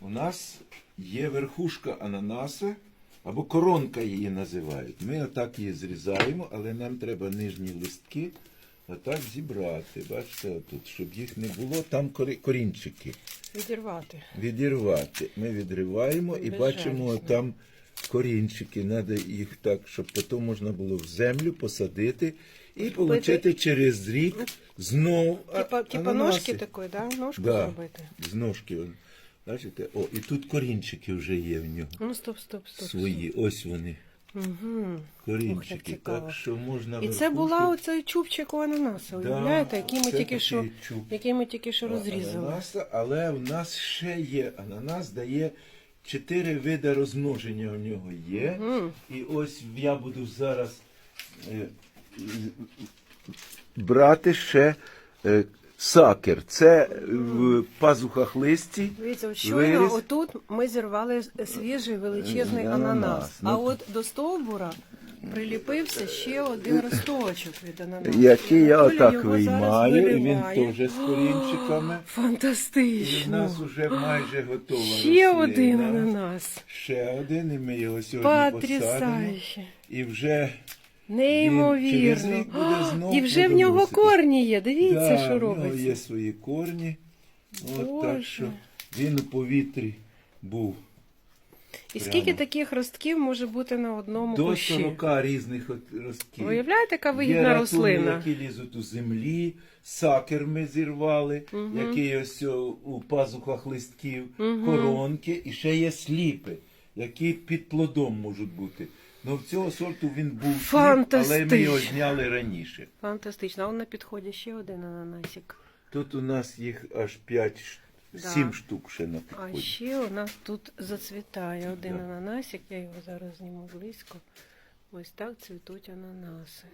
у нас є верхушка ананаса, або коронка її називають. Ми отак її зрізаємо, але нам треба нижні листки отак зібрати. Бачите, отут, щоб їх не було, там корі- корінчики. Відірвати. Відірвати. Ми відриваємо і бачимо там корінчики. Треба їх так, щоб потім можна було в землю посадити і отримати через рік знов Типа, типа ножки такої, да? Ножку Да, зробити. з ножки. Бачите? О, і тут корінчики вже є в нього. Ну, стоп, стоп, стоп. Свої. Ось вони. Угу. Корінчики. цікаво. так що можна І це була оцей чубчик у ананаса, Да, уявляєте, який ми тільки що, чуб. який ми тільки що розрізали. Ананаса, але в нас ще є. Ананас дає чотири види розмноження у нього є. Мгм. І ось я буду зараз е, брати ще е, сакер. Це в пазухах листі. Дивіться, щойно Виріс. отут ми зірвали свіжий величезний Е, ананас. ананас. А Ну, от до стовбура приліпився ще один росточок від ананасу. Який я отак його зараз виймаю, і він вириває. теж з корінчиками. І в Фантастично. нас вже майже готова Ще рослина. один ананас. Ще один, і ми його сьогодні посадимо. Потрясающе. І вже Неймовірно. рік буде знов І вже в нього плодоносити. корні є. Дивіться, Да, що в нього робиться. є свої корні. От Боже. так що він у повітрі був І скільки прямо. таких ростків може бути на одному до кущі? 40 різних от ростків. Уявляєте, яка вигідна ратуни, рослина? які лізуть у землі, сакер ми зірвали, який ось о, у пазухах листків, коронки, і ще є сліпи, які під плодом можуть бути. Ну в цього сорту він був але ми його зняли раніше. Фантастично. А он на підході ще один ананасик. Тут у нас їх аж 5, Да. 7 штук ще на А ще у нас тут зацвітає один Да. ананасик, я його зараз зніму близько. Ось так цвітуть ананаси.